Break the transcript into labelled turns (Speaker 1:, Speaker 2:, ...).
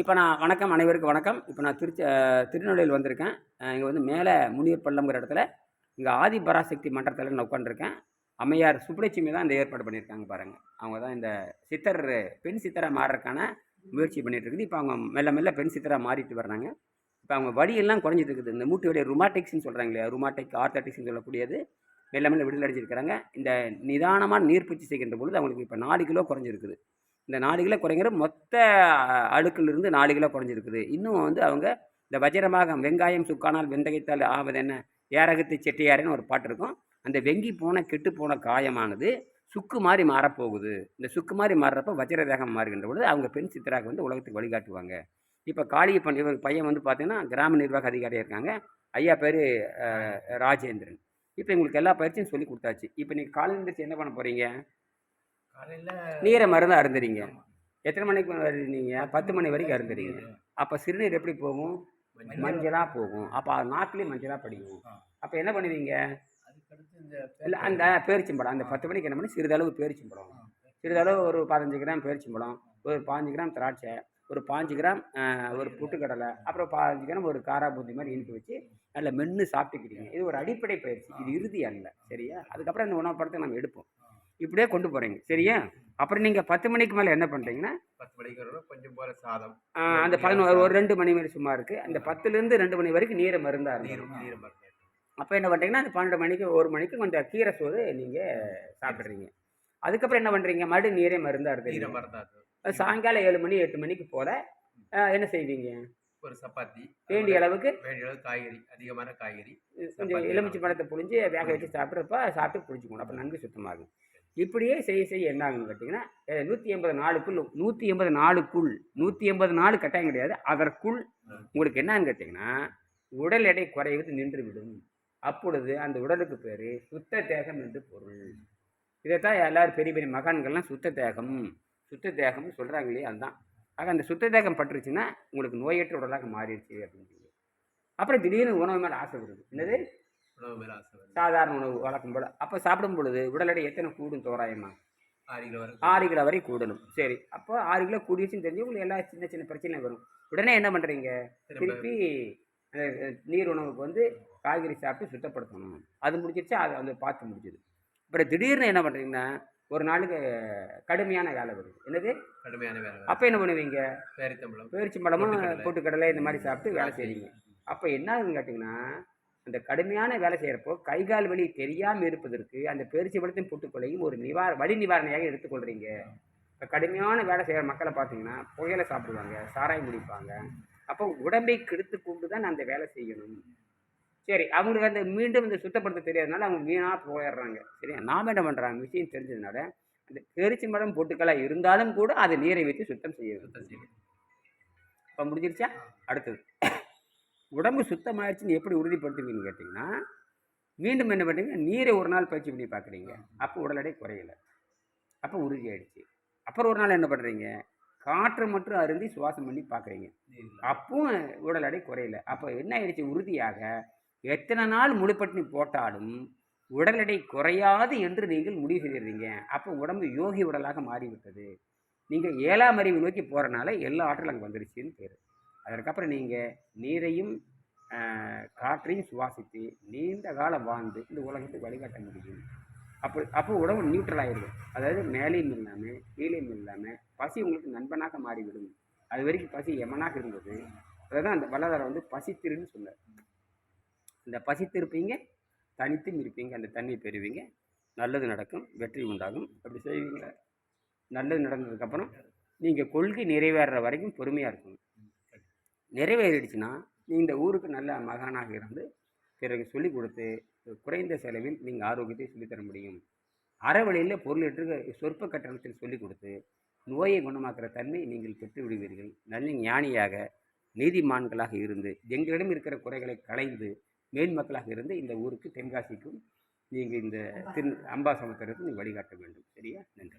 Speaker 1: இப்போ நான் வணக்கம் அனைவருக்கும் வணக்கம். இப்போ நான் திருச்சி திருநெல்வேலியில் வந்திருக்கேன். இங்கே வந்து மேலே முனியர் பள்ளம்ங்கிற இடத்துல இங்கே ஆதி பராசக்தி மன்றத்தில் நான் உட்காந்துருக்கேன் அம்மையார் சுப்புலட்சுமி தான் இந்த ஏற்பாடு பண்ணியிருக்காங்க பாருங்கள் அவங்க தான் இந்த சித்தர் பெண் சித்தராக மாறுறதுக்கான முயற்சி பண்ணிகிட்டு இருக்குது இப்போ அவங்க மெல்ல மெல்ல பெண் சித்தராக மாறிட்டு வர்றாங்க. இப்போ அவங்க வடியெல்லாம் குறைஞ்சிட்டு இருக்குது இந்த மூட்டு வழியை ருமாட்டிக்ஸ்னு சொல்கிறாங்க இல்லையா? ருமாட்டிக் ஆர்த்தட்டிக்ஸ்னு சொல்லக்கூடியது. மெல்ல மெல்ல விடுதலை அடிச்சிருக்கிறாங்க இந்த நிதானமாக நீர்ப்பூச்சி செய்கின்ற பொழுது அவங்களுக்கு இப்போ நாலு கிலோ குறைஞ்சிருக்குது. இந்த நாலு கிலோ குறைங்கிற மொத்த அழுக்கிலிருந்து நாலு கிலோ குறைஞ்சிருக்குது. இன்னும் வந்து அவங்க இந்த வஜ்ரமாக வெங்காயம் சுக்கானால் வெந்தகைத்தால் ஆவது என்ன ஏரகத்து செட்டியாரன்னு ஒரு பாட்டு இருக்கும். அந்த வெங்கி போன கெட்டு போன காயமானது சுக்கு மாதிரி மாறப்போகுது. இந்த சுக்கு மாதிரி மாறுறப்ப வஜ்ர தேகம் மாறுகின்ற பொழுது அவங்க பெண் சித்தராக வந்து உலகத்துக்கு வழிகாட்டுவாங்க. இப்போ காளியப்பன் இவர் பையன் வந்து பார்த்தீங்கன்னா கிராம நிர்வாக அதிகாரியாக இருக்காங்க. ஐயா பேர் ராஜேந்திரன். இப்போ உங்களுக்கு எல்லா பயிற்சியும் சொல்லி கொடுத்தாச்சு. இப்போ நீங்கள் காலையில் எழுந்திரிச்சு என்ன பண்ண போகிறீங்க நீரை மருந்து அருந்துறீங்க. எத்தனை மணிக்கு அருந்துறீங்க பத்து மணி வரைக்கும் அருந்துறீங்க. அப்போ சிறுநீர் எப்படி போகும்? மஞ்சளாக போகும். அப்போ அது நாக்குலேயும் மஞ்சளாக படிக்கும். அப்போ என்ன பண்ணுவீங்க? இல்லை அந்த பேரிச்சம்பழம். அந்த பத்து மணிக்கு என்ன பண்ணி? சிறிதளவு பேரிச்சம்பழம். சிறிதளவு ஒரு பதினஞ்சு கிராம் பேரிச்சம்பழம் ஒரு பாஞ்சு கிராம் திராட்சை ஒரு பாஞ்சு கிராம் ஒரு புட்டுக்கடலை அப்புறம் பாஞ்சு கிராம் ஒரு காரா பூந்தி மாதிரி இனிப்பு வச்சு நல்லா மென்று சாப்பிட்டுக்கிறீங்க இது ஒரு அடிப்படை பயிற்சி. இது இறுதி அல்ல. சரியா? அதுக்கப்புறம் இந்த உணவு படத்தை நம்ம எடுப்போம். இப்படியே கொண்டு போகிறீங்க சரியா? அப்புறம் நீங்கள் பத்து மணிக்கு மேலே என்ன பண்ணுறீங்கன்னா
Speaker 2: பத்து மணிக்கு கொஞ்சம் போல சாதம்.
Speaker 1: அந்த பதினோரு ஒரு ரெண்டு மணி வரை சும்மா இருக்குது அந்த பத்துலேருந்து ரெண்டு மணி வரைக்கும் நீரை மருந்தாக
Speaker 2: நீர்
Speaker 1: இருக்கும்
Speaker 2: நீர் மருந்து
Speaker 1: அப்போ என்ன பண்ணுறீங்கன்னா அந்த பன்னெண்டு மணிக்கு ஒரு மணிக்கு கொஞ்சம் கீரை சோறு நீங்கள் சாப்பிட்றீங்க. அதுக்கப்புறம் என்ன பண்ணுறீங்க மறுபடியும் நீரே மருந்தாக
Speaker 2: நீரை
Speaker 1: இருக்குது
Speaker 2: மருந்தாது
Speaker 1: சாயங்காலம் ஏழு மணி எட்டு மணிக்கு போல் என்ன செய்வீங்க?
Speaker 2: ஒரு சப்பாத்தி.
Speaker 1: வேண்டிய அளவுக்கு?
Speaker 2: வேண்டிய அளவு காய்கறி அதிகமான காய்கறி.
Speaker 1: கொஞ்சம். எலுமிச்சை பழத்தை புழிஞ்சு வேக வச்சு சாப்பிட்றப்ப சாப்பிட்டு புளிச்சுக்கணும். அப்போ நன்கு சுத்தமாகும். இப்படியே செய்ய செய்ய என்ன ஆகுன்னு கேட்டிங்கன்னா நூற்றி எண்பது நாளுக்குள் நூற்றி எண்பது நாளுக்குள் நூற்றி எண்பது நாள் கட்டாயம் கிடையாது. அதற்குள் உங்களுக்கு என்னன்னு கேட்டிங்கன்னா உடல் எடை குறைவது நின்றுவிடும். அப்பொழுது அந்த உடலுக்கு பேர் சுத்த தேகம் என்று பொருள். இதைத்தான் எல்லாரும் பெரிய பெரிய மகான்கள்லாம் சுத்த தேகம் சுத்த தேகம்னு சொல்கிறாங்க இல்லையா அதுதான் ஆக அந்த சுத்த தேகம் பட்டுருச்சுன்னா உங்களுக்கு நோயற்ற உடலாக மாறிடுச்சு அப்படின்னு சொல்லி அப்புறம் திடீர்னு உணவு மேலே ஆசை வருது. என்னது? சாதாரண உணவு வழக்கம் போல். அப்போ சாப்பிடும் பொழுது உடல் எடை எத்தனை கூடும் தோராயமா?
Speaker 2: ஆறு கிலோ வரை
Speaker 1: ஆறு கிலோ வரை கூடணும். சரி. அப்போ ஆறு கிலோ கூடிடுச்சுன்னு தெரிஞ்சு உங்களுக்கு எல்லா சின்ன சின்ன பிரச்சனை வரும். உடனே என்ன பண்ணுறீங்க திருப்பி நீர் உணவுக்கு வந்து காய்கறி சாப்பிட்டு சுத்தப்படுத்தணும். அது முடிச்சிருச்சு அது வந்து பார்த்து முடிஞ்சுது. அப்புறம் திடீர்னு என்ன பண்ணுறீங்கன்னா ஒரு நாளுக்கு கடுமையான வேலை வருது. என்னது?
Speaker 2: கடுமையான வேலை
Speaker 1: அப்போ என்ன பண்ணுவீங்க? பேரிச்சம்பழமும்
Speaker 2: பொட்டுக்கடலை.
Speaker 1: பொட்டுக்கடலை இந்த மாதிரி சாப்பிட்டு வேலை செய்றீங்க அப்போ என்ன ஆகுதுன்னு கேட்டிங்கன்னா அந்த கடுமையான வேலை செய்கிறப்போ கை கால் வலி தெரியாமல் இருப்பதற்கு அந்த பேரிச்சம்பழத்தின் பொட்டுக்கொலையும் ஒரு நிவார வலி நிவாரணையாக எடுத்துக்கொள்கிறீங்க இப்போ கடுமையான வேலை செய்கிற மக்களை பார்த்தீங்கன்னா புகையில சாப்பிடுவாங்க சாராயம் குடிப்பாங்க. அப்போ உடம்பை கெடுத்து கொண்டு தான் அந்த வேலை செய்யணும். சரி அவங்களுக்கு அந்த மீண்டும் இந்த சுத்தப்படுத்த தெரியாதனால அவங்க வீணாக போயிடுறாங்க. சரியா நாம் என்ன பண்ணுறாங்க விஷயம் தெரிஞ்சதுனால அந்த பேரிச்சம்பழம் பொட்டுக்கலை இருந்தாலும் கூட அதை நீரை வச்சு சுத்தம் செய்ய
Speaker 2: சுத்தம் செய்யும்
Speaker 1: இப்போ முடிஞ்சிருச்சா? அடுத்தது. உடம்பு சுத்தமாயிடுச்சுன்னு எப்படி உறுதிப்படுத்துவீங்கன்னு கேட்டிங்கன்னா மீண்டும் என்ன பண்ணுறீங்க நீரை ஒரு நாள் பயிற்சி பண்ணி பார்க்குறீங்க. அப்போ உடல் எடை குறையலை. அப்போ உறுதியாயிடுச்சு. அப்புறம் ஒரு நாள் என்ன பண்ணுறீங்க? காற்று மட்டும் அருந்தி சுவாசம் பண்ணி பார்க்குறீங்க. அப்பவும் உடல் எடை குறையல. அப்போ என்ன ஆயிடுச்சு? உறுதியாக எத்தனை நாள் முழுப்பட்டினி போட்டாலும் உடல் எடை குறையாது என்று நீங்கள் முடிவு செய்திருந்தீங்க அப்போ உடம்பு யோகி உடலாக மாறிவிட்டது. நீங்கள் ஏழாம் அறிவு நோக்கி போகிறனால எல்லா ஆற்றலும் அங்கே வந்துருச்சுன்னு பேர். அதற்கப்புறம் நீங்கள் நீரையும் காற்றையும் சுவாசித்து நீண்ட காலம் வாழ்ந்து இந்த உலகத்துக்கு வழிகாட்ட முடியும். அப்போ அப்போ உடம்பு நியூட்ரல் ஆகிடும் அதாவது மேலேயும் இல்லாமல் கீழேயும் இல்லாமல் பசி உங்களுக்கு நண்பனாக மாறிவிடும். அது வரைக்கும் பசி எமனாக இருந்தது. அதுதான் அந்த வல்லதாரம் வந்து பசித்திருன்னு சொன்னார். இந்த பசித்திருப்பீங்க தனித்தும் இருப்பீங்க அந்த தண்ணியை பெறுவீங்க. நல்லது நடக்கும் வெற்றி உண்டாகும். அப்படி செய்வீங்க நல்லது நடந்ததுக்கப்புறம் நீங்கள் கொள்கை நிறைவேறுற வரைக்கும் பொறுமையாக இருக்கணும். நிறைவேறிடுச்சுன்னா நீ இந்த ஊருக்கு நல்ல மகானாக இருந்து பிறகு சொல்லிக் கொடுத்து குறைந்த செலவில் நீங்கள் ஆரோக்கியத்தை சொல்லித்தர முடியும். அறவழியில் பொருளற்று சொற்ப கட்டணத்தில் சொல்லிக் கொடுத்து நோயை குணமாக்குற தன்மை நீங்கள் பெற்று விடுவீர்கள். நல்ல ஞானியாக நீதிமான்களாக இருந்து எங்களிடம் இருக்கிற குறைகளை களைந்து மேன்மக்களாக இருந்து இந்த ஊருக்கு தென்காசிக்கும் நீங்கள் இந்த திரு அம்பாசமுத்திரத்துக்கு நீங்கள் வழிகாட்ட வேண்டும். சரியா? நன்றி.